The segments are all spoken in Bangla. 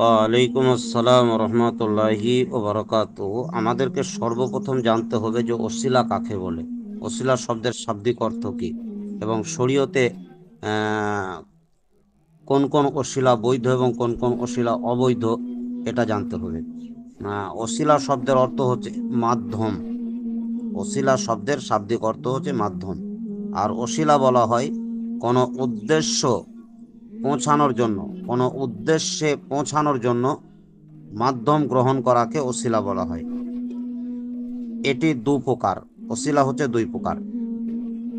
ওয়ালাইকুম আসসালাম রহমতুল্লাহি ওবরকাত। আমাদেরকে সর্বপ্রথম জানতে হবে যে অশিলা কাকে বলে? অশিলা শব্দের শাব্দিক অর্থ কী? এবং শরীয়তে কোন কোন অশিলা বৈধ এবং কোন কোন অশিলা অবৈধ, এটা জানতে হবে। অশিলা শব্দের অর্থ হচ্ছে মাধ্যম। অশিলা শব্দের শাব্দিক অর্থ হচ্ছে মাধ্যম। আর অশিলা বলা হয় কোনো উদ্দেশ্য পৌঁছানোর জন্য, কোনো উদ্দেশ্যে পৌঁছানোর জন্য মাধ্যম গ্রহণ করাকে অশিলা বলা হয়। এটি দু প্রকার অশিলা হচ্ছে দুই প্রকার।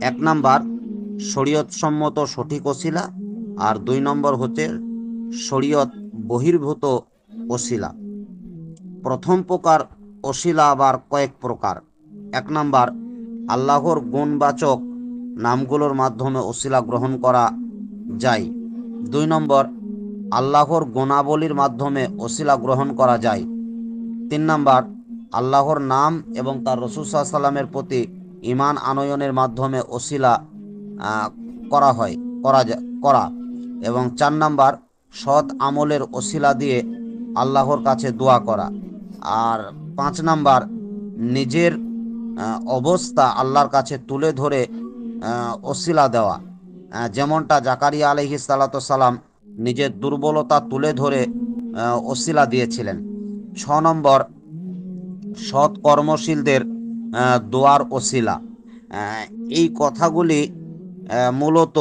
এক নাম্বার, শরীয়তসম্মত সঠিক অশিলা আর দুই নম্বর হচ্ছে শরীয়ত বহির্ভূত অশিলা প্রথম প্রকার অশিলা আবার কয়েক প্রকার। এক নাম্বার, আল্লাহর গুণবাচক নামগুলোর মাধ্যমে অশিলা গ্রহণ করা যায়। দুই নম্বর, আল্লাহর গুণাবলীর মাধ্যমে অশিলা গ্রহণ করা যায়। তিন নম্বর, আল্লাহর নাম এবং তার রসুল সাল্লামের প্রতি ইমান আনয়নের মাধ্যমে অশিলা করা হয়, করা করা। এবং চার নম্বর, সৎ আমলের অশিলা দিয়ে আল্লাহর কাছে দোয়া করা। আর পাঁচ নাম্বার, নিজের অবস্থা আল্লাহর কাছে তুলে ধরে অশিলা দেওয়া। যেমনটা জাকারিয়া আলহি সালাম নিজের দুর্বলতা তুলে ধরে অশিলা দিয়েছিলেন। ছ নম্বর, সৎ কর্মশীলদের দোয়ার অশিলা এই কথাগুলি মূলত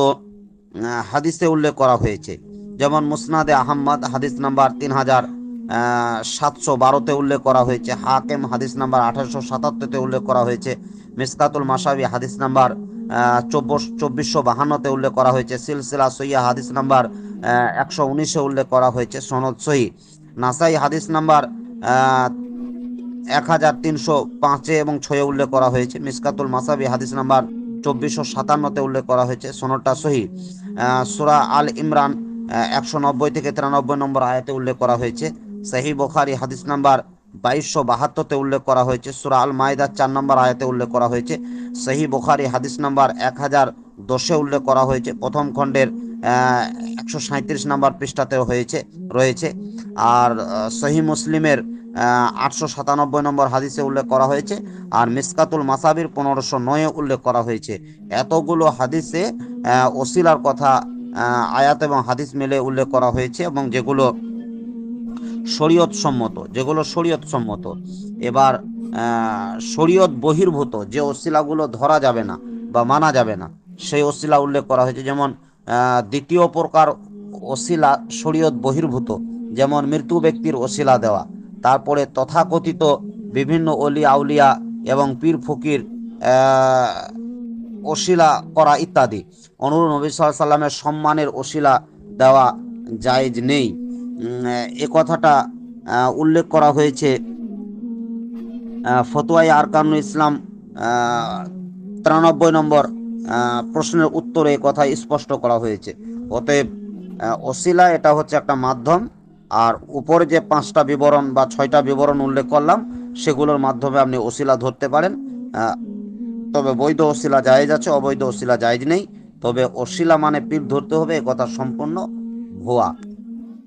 হাদিসে উল্লেখ করা হয়েছে। যেমন মুসনাদে আহম্মদ, হাদিস নাম্বার তিন হাজার সাতশো বারোতে উল্লেখ করা হয়েছে। হাকেম, হাদিস নাম্বার আঠারোশো সাতাত্তরতে উল্লেখ করা হয়েছে। মিসকাতুল মাসাবি হাদিস নাম্বার চব্বিশশো বাহান্নতে উল্লেখ করা হয়েছে। সিলসিলা সইয়া হাদিস নাম্বার একশো উনিশে উল্লেখ করা হয়েছে। সনদ সহি নাসাই হাদিস নাম্বার এক হাজার তিনশো পাঁচে এবং ছয়ে উল্লেখ করা হয়েছে। মিসকাতুল মাসাবি হাদিস নাম্বার, চব্বিশশো সাতান্নতে উল্লেখ করা হয়েছে। সনদটা সহি সুরা আল ইমরান একশো নব্বই থেকে তিরানব্বই নম্বর আয়াতে উল্লেখ করা হয়েছে। সাহি বোখারি হাদিস নাম্বার বাইশশো বাহাত্তরতে উল্লেখ করা হয়েছে। সুরা আল মাইদার চার নম্বর আয়াতে উল্লেখ করা হয়েছে। সহি বোখারি হাদিস নাম্বার এক হাজার দশে উল্লেখ করা হয়েছে। প্রথম খণ্ডের একশো সাঁত্রিশ নম্বর পৃষ্ঠাতে হয়েছে, রয়েছে। আর সহি মুসলিমের আটশো সাতানব্বই নম্বর হাদিসে উল্লেখ করা হয়েছে। আর মিসকাতুল মাসাবির পনেরোশো নয়ে উল্লেখ করা হয়েছে। এতগুলো হাদিসে ওসিলার কথা আয়াত এবং হাদিস মিলে উল্লেখ করা হয়েছে এবং যেগুলো শরীয়ত সম্মত যেগুলো শরীয়ত সম্মত এবার শরীয়ত বহির্ভূত, যে অশিলাগুলো ধরা যাবে না বা মানা যাবে না, সেই অশিলা উল্লেখ করা হয়েছে। যেমন দ্বিতীয় প্রকার অশিলা শরীয়ত বহির্ভূত, যেমন মৃত্যু ব্যক্তির অশিলা দেওয়া, তারপরে তথাকথিত বিভিন্ন অলি আউলিয়া এবং পীর ফকির অশিলা করা ইত্যাদি। অনুরূপ নবী সাল্লামের সম্মানের অশিলা দেওয়া জায়েজ নেই। এ কথাটা উল্লেখ করা হয়েছে। ফতোয়াই আরকানুল ইসলাম তিরানব্বই নম্বর প্রশ্নের উত্তরে এ কথা স্পষ্ট করা হয়েছে। অতএব অশিলা এটা হচ্ছে একটা মাধ্যম, আর উপরে যে পাঁচটা বিবরণ বা ছয়টা বিবরণ উল্লেখ করলাম, সেগুলোর মাধ্যমে আপনি অশিলা ধরতে পারেন। তবে বৈধ অশিলা জায়েজ আছে, অবৈধ অশিলা জায়েজ নেই। তবে অশিলা মানে পীর ধরতে হবে, এ কথা সম্পূর্ণ ভুয়া।